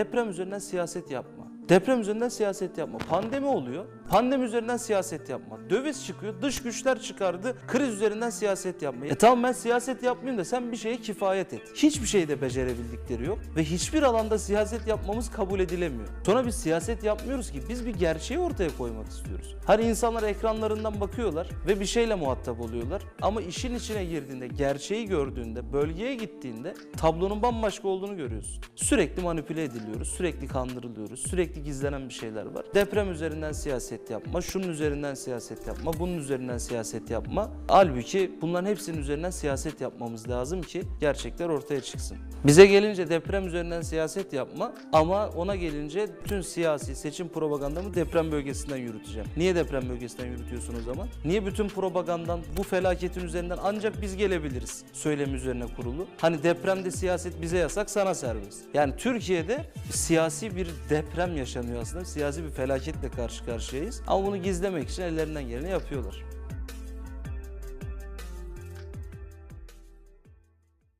Deprem üzerinden siyaset yapma. Deprem üzerinden siyaset yapma. Pandemi oluyor. Pandemi üzerinden siyaset yapma. Döviz çıkıyor. Dış güçler çıkardı. Kriz üzerinden siyaset yapma. E tamam ben siyaset yapmayayım da sen bir şeye kifayet et. Hiçbir şeyde becerebildikleri yok. Ve hiçbir alanda siyaset yapmamız kabul edilemiyor. Sonra biz siyaset yapmıyoruz ki. Biz bir gerçeği ortaya koymak istiyoruz. Hani insanlar ekranlarından bakıyorlar ve bir şeyle muhatap oluyorlar. Ama işin içine girdiğinde, gerçeği gördüğünde, bölgeye gittiğinde tablonun bambaşka olduğunu görüyorsun. Sürekli manipüle ediliyoruz, sürekli kandırılıyoruz, sürekli gizlenen bir şeyler var. Deprem üzerinden siyaset yapma, şunun üzerinden siyaset yapma, bunun üzerinden siyaset yapma. Halbuki bunların hepsinin üzerinden siyaset yapmamız lazım ki gerçekler ortaya çıksın. Bize gelince deprem üzerinden siyaset yapma ama ona gelince bütün siyasi seçim propagandamı deprem bölgesinden yürüteceğim. Niye deprem bölgesinden yürütüyorsun o zaman? Niye bütün propagandan bu felaketin üzerinden ancak biz gelebiliriz söylemi üzerine kurulu? Hani depremde siyaset bize yasak sana serbest. Yani Türkiye'de siyasi bir deprem yaşanıyor aslında. Siyasi bir felaketle karşı karşıyayız. Ama bunu gizlemek için ellerinden geleni yapıyorlar.